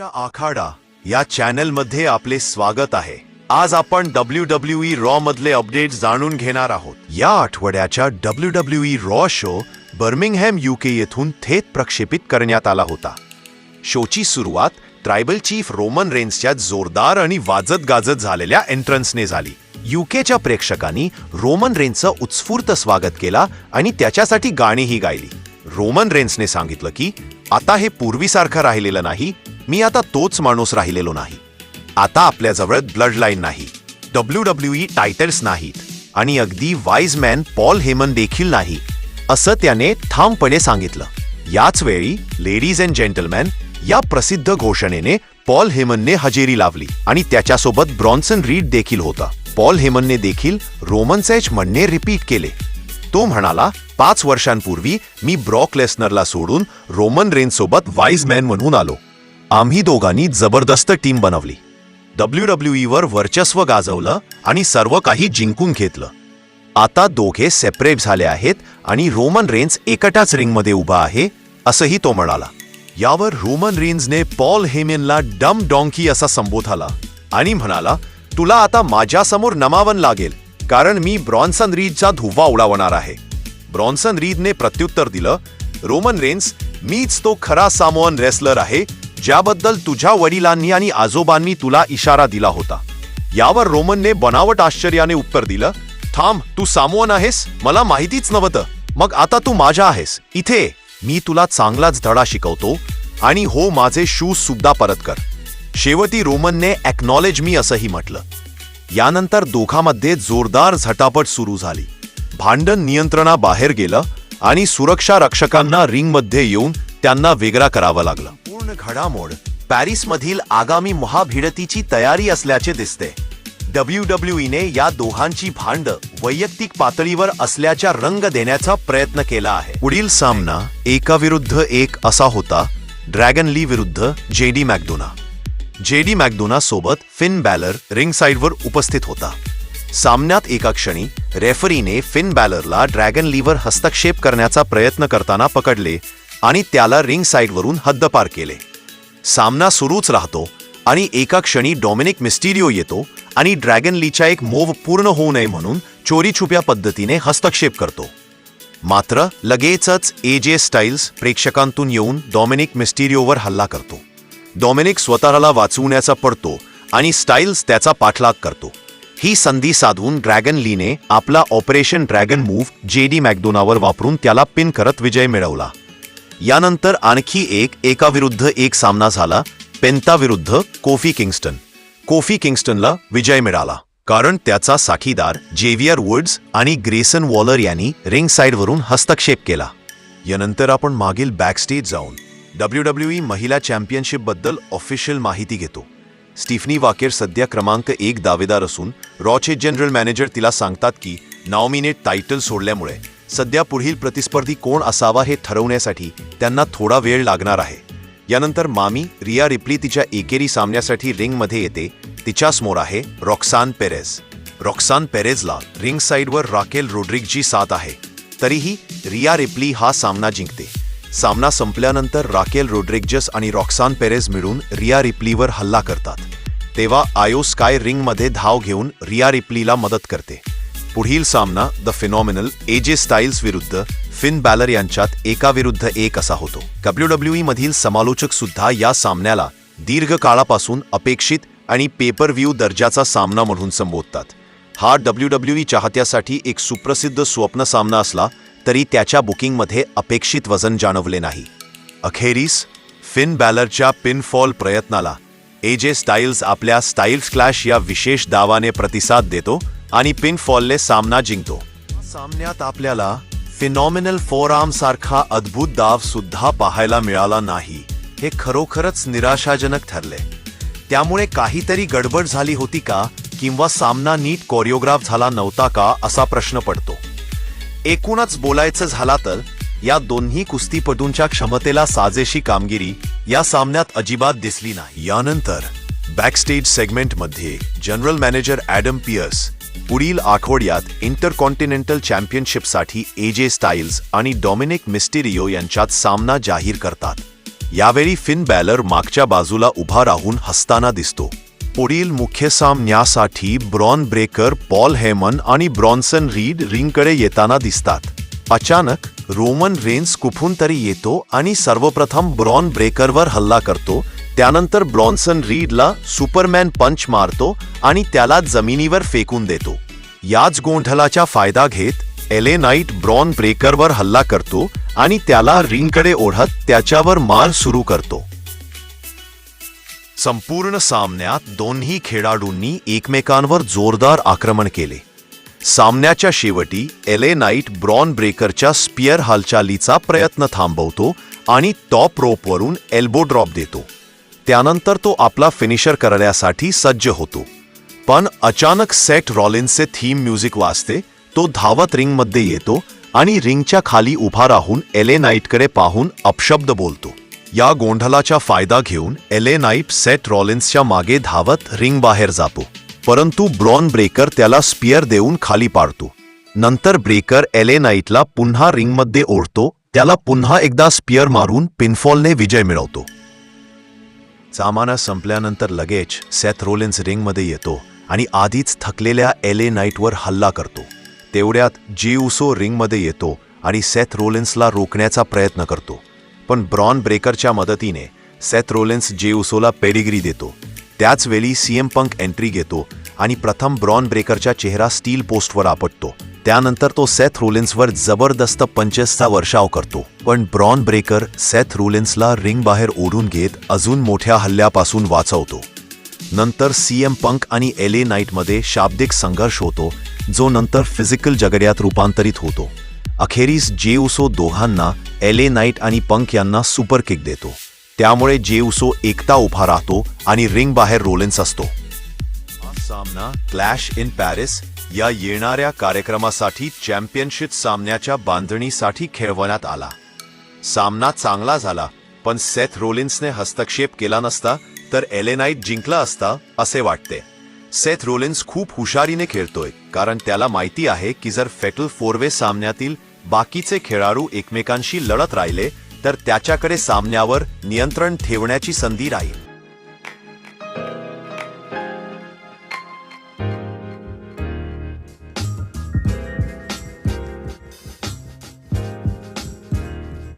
च्या आखाडा या चॅनलमध्ये आपले स्वागत आहे. आज आपण डब्ल्यू डब्ल्यू ई रॉ मधले अपडेट जाणून घेणार आहोत. या आठवड्याच्या W W E Raw show Birmingham UK येथून थेट प्रक्षेपित करण्यात आला होता. शोची सुरुवात ट्रायबल चीफ रोमन रेन्सच्या जोरदार आणि वाजत गाजत झालेल्या एंट्रन्सने झाली. युकेच्या प्रेक्षकांनी रोमन रेन्सचं उत्स्फूर्त स्वागत केला आणि त्याच्यासाठी गाणीही गायली. रोमन रेन्सने सांगितलं की आता हे पूर्वीसारखं राहिलेलं नाही मी आता तोच माणूस राहिलेलो नाही. आता आपल्याजवळ ब्लड लाईन नाही. डब्ल्यू डब्ल्यू ई टायटल्स नाहीत. आणि अगदी वाईज मॅन पॉल हेमन देखील नाही असं त्याने ठामपणे सांगितलं. याच वेळी लेडीज अँड जेंटलमॅन या प्रसिद्ध घोषणेने पॉल हेमनने हजेरी लावली आणि त्याच्यासोबत ब्रॉन्सन रीड देखील होता. पॉल हेमनने देखील रोमन सॅच म्हणणे रिपीट केले. तो म्हणाला पाच वर्षांपूर्वी मी ब्रॉक लेसनरला सोडून रोमन रेन सोबत वाईज मॅन म्हणून आलो. आम्ही दोघांनी जबरदस्त टीम बनवली. डब्ल्यू डब्ल्यू ईवर वर्चस्व गाजवलं आणि सर्व काही जिंकून घेतलं. आता दोघे सेपरेट झाले आहेत आणि रोमन रेन्स एकटाच रिंगमध्ये उभा आहे असंही तो म्हणाला. यावर रोमन रेन्सने पॉल हेमेनला डम डॉंकी असा संबोधला आणि म्हणाला तुला आता माझ्यासमोर नमावन लागेल कारण मी ब्रॉन्सन रीडचा धुव्वा उडावणार आहे. ब्रॉन्सन रीडने प्रत्युत्तर दिलं रोमन रेन्स मीच तो खरा सामोअन रेसलर आहे ज्याबद्दल तुझ्या वडिलांनी आणि आजोबांनी तुला इशारा दिला होता. यावर रोमनने बनावट आश्चर्याने उत्तर दिलं थांब तू सामोन आहेस? मला माहितीच नव्हतं. मग आता तू माझ्या आहेस. इथे मी तुला चांगलाच धडा शिकवतो आणि हो माझे शूज सुद्धा परत कर. शेवटी रोमनने ॲक्नॉलेज मी असंही म्हटलं. यानंतर दोघांमध्ये जोरदार झटापट सुरू झाली. भांडण नियंत्रणाबाहेर गेलं आणि सुरक्षा रक्षकांना रिंगमध्ये येऊन त्यांना वेगळा करावं लागलं. घडामोड पॅरिसमधील आगामी महाभिडतीची तयारी असल्याचे दिसते. डब्ल्यू डब्ल्यू ईने या दोघांची भांड वैयक्तिक पातळीवर असल्याचा रंग देण्याचा प्रयत्न केला आहे. पुढील सामना एका विरुद्ध एक असा होता ड्रॅगन ली विरुद्ध जेडी मॅकडोना. जेडी मॅकडोना सोबत फिन बॅलर रिंग साइडवर उपस्थित होता. सामन्यात एका क्षणी रेफरीने फिन बॅलरला ड्रॅगन लीवर हस्तक्षेप करण्याचा प्रयत्न करताना पकडले आणि त्याला रिंग साइडवरून हद्दपार केले. सामना सुरूच राहतो आणि एका क्षणी डॉमिनिक मिस्टिरिओ येतो आणि ड्रॅगन लीचा एक मोव पूर्ण होऊ नये म्हणून चोरी छुप्या पद्धतीने हस्तक्षेप करतो. मात्र लगेचच ए जे स्टाईल्स प्रेक्षकांतून येऊन डॉमिनिक मिस्टिरिओवर हल्ला करतो. डॉमिनिक स्वतःला वाचवण्याचा पडतो आणि स्टाईल्स त्याचा पाठलाग करतो. ही संधी साधून ड्रॅगन लीने आपला ऑपरेशन ड्रॅगन मूव्ह जेडी मॅकडोनावर वापरून त्याला पिन करत विजय मिळवला. यानंतर आणखी एक एका विरुद्ध एक सामना झाला पेंता विरुद्ध कोफी किंगस्टन. कोफी किंगस्टनला विजय मिळाला कारण त्याचा साखीदार जेवियर वुड्स आणि ग्रेसन वॉलर यांनी रिंग साईडवरून हस्तक्षेप केला. यानंतर आपण मागील बॅकस्टेज जाऊन डब्ल्यू डब्ल्यू ई महिला चॅम्पियनशिपबद्दल ऑफिशियल माहिती घेतो. स्टीफनी वाकेर सध्या क्रमांक एक दावेदार असून रॉचे जनरल मॅनेजर तिला सांगतात की नॉमिनेट टायटल सोडल्यामुळे सध्या पुढील प्रतिस्पर्धी कोण असावा हे ठरवण्यासाठी त्यांना थोडा वेळ लागणार आहे. यानंतर मामी रिया रिप्ली तिच्या एकेरी सामन्यासाठी रिंगमध्ये येते. तिच्यासमोर आहे रॉक्सान पेरेज रॉक्सान पेरेजला रिंग साइडवर राकेल रोड्रिगची साथ आहे. तरीही रिया रिप्ली हा सामना जिंकते. सामना संपल्यानंतर राकेल रोड्रिगजस आणि रॉक्सान पेरेज मिळून रिया रिप्लीवर हल्ला करतात. तेव्हा आयो स्काय रिंगमध्ये धाव घेऊन रिया रिप्लीला मदत करते. पुढील सामना द फिनॉमिनल एजे स्टाईल्स विरुद्ध फिन बॅलर यांच्यात एका विरुद्ध एक असा होतो. डब्ल्यू डब्ल्यू ई मधील समालोचक सुद्धा या सामन्याला दीर्घ काळापासून अपेक्षित आणि पेपर व्ह्यू दर्जाचा सामना म्हणून संबोधतात. हा डब्ल्यू डब्ल्यू ई चाहत्यासाठी एक सुप्रसिद्ध स्वप्न सामना असला तरी त्याच्या बुकिंगमध्ये अपेक्षित वजन जाणवले नाही. अखेरीस फिन बॅलरच्या पिनफॉल प्रयत्नाला एजे स्टाईल्स आपल्या स्टाईल्स क्लॅश या विशेष दावाने प्रतिसाद देतो आणि पिनफॉलने सामना जिंकतो. सामन्यात आपल्याला फिनॉमिनल फोरआर्म सारखा अद्भुत दाव सुद्धा पाहायला मिळाला नाही. हे खरोखरच निराशाजनक ठरले. त्यामुळे काहीतरी गडबड झाली होती का? किंवा सामना नीट कोरिओग्राफ झाला नव्हता का? असा प्रश्न पडतो. एकूणच बोलायचं झाला तर या दोन्ही कुस्तीपटूंच्या क्षमतेला साजेशी कामगिरी या सामन्यात अजिबात दिसली नाही. यानंतर बॅकस्टेज सेगमेंटमध्ये जनरल मॅनेजर ॲडम पियर्स पुढील आठवड्यात इंटरकॉन्टिनेंटल चॅम्पियनशिपसाठी एजे स्टाईल्स आणि डॉमिनिक मिस्टिरियो यांच्यात सामना जाहीर करतात. यावेळी फिन बॅलर मागच्या बाजूला उभा राहून हसताना दिसतो. पुढील मुख्य सामन्यासाठी ब्रॉन ब्रेकर पॉल हेमन आणि ब्रॉन्सन रीड रिंगकडे येताना दिसतात. अचानक रोमन रेन्स कुठून तरी येतो आणि सर्वप्रथम ब्रॉन ब्रेकरवर हल्ला करतो त्यानंतर ब्रॉन्सन रीडला सुपरमॅन पंच मारतो आणि त्याला जमिनीवर फेकून देतो. याच गोंधळाचा फायदा घेत एले नाईट ब्रॉन ब्रेकरवर हल्ला करतो आणि त्याला रिंगकडे ओढत त्याच्यावर मार सुरू करतो. संपूर्ण सामन्यात दोन्ही खेळाडूंनी एकमेकांवर जोरदार आक्रमण केले. सामन्याच्या शेवटी एले नाईट ब्रॉन ब्रेकरच्या स्पियर हालचालीचा प्रयत्न थांबवतो आणि टॉप रोपवरून एल्बो ड्रॉप देतो. त्यानंतर तो आपला फिनिशर करण्यासाठी सज्ज होतो. पण अचानक सेट रॉलिन्सचे थीम म्युझिक वाजते तो धावत रिंगमध्ये येतो आणि रिंगच्या खाली उभा राहून एले नाईटकडे पाहून अपशब्द बोलतो. या गोंधळाचा फायदा घेऊन एले नाईट सेट रॉलिन्सच्या मागे धावत रिंग बाहेर जातो. परंतु ब्रॉन ब्रेकर त्याला स्पियर देऊन खाली पाडतो. नंतर ब्रेकर एले नाईटला पुन्हा रिंगमध्ये ओढतो त्याला पुन्हा एकदा स्पियर मारून पिनफॉलने विजय मिळवतो. सामाना संपल्यानंतर लगेच सेथ रोलिन्स रिंगमध्ये येतो आणि आधीच थकलेल्या एले नाईटवर हल्ला करतो. तेवढ्यात जी उसो रिंगमध्ये येतो आणि सेथ रोलिन्सला रोखण्याचा प्रयत्न करतो. पण ब्रॉन ब्रेकरच्या मदतीने सेथ रोलिन्स जे उसोला पेडिग्री देतो. त्याचवेळी सीएम पंक एंट्री घेतो आणि प्रथम ब्रॉन ब्रेकरचा चेहरा स्टील पोस्टवर आपटतो. त्यानंतर तो सेथ रुलिन्सवर जबरदस्त पंचेसचा वर्षाव करतो. पण ब्रॉन ब्रेकर सेथ रुलिन्सला रिंग बाहेर ओढून घेत अजून मोठ्या हल्ल्यापासून वाचवतो. नंतर सीएम पंक आणि एले नाईटमध्ये शाब्दिक संघर्ष होतो जो नंतर फिजिकल जगड्यात रूपांतरित होतो. अखेरीस जे उसो दोघांना एले नाईट आणि पंक यांना सुपर किक देतो. त्यामुळे जे उसो एकटा उभा राहतो आणि रिंग बाहेर रोलिन्स असतो. सामना क्लॅश इन पॅरिस या येणाऱ्या कार्यक्रमासाठी चॅम्पियनशिप सामन्याच्या बांधणीसाठी खेळवण्यात आला. सामना चांगला झाला पण सेथ रोलिन्सने हस्तक्षेप केला नसता तर एलेनाईट जिंकला असता असे वाटते. सेथ रोलिन्स खूप हुशारीने खेळतोय कारण त्याला माहिती आहे की जर फेटल फोरवे सामन्यातील बाकीचे खेळाडू एकमेकांशी लढत राहिले तर त्याच्याकडे सामन्यावर नियंत्रण ठेवण्याची संधी राहील.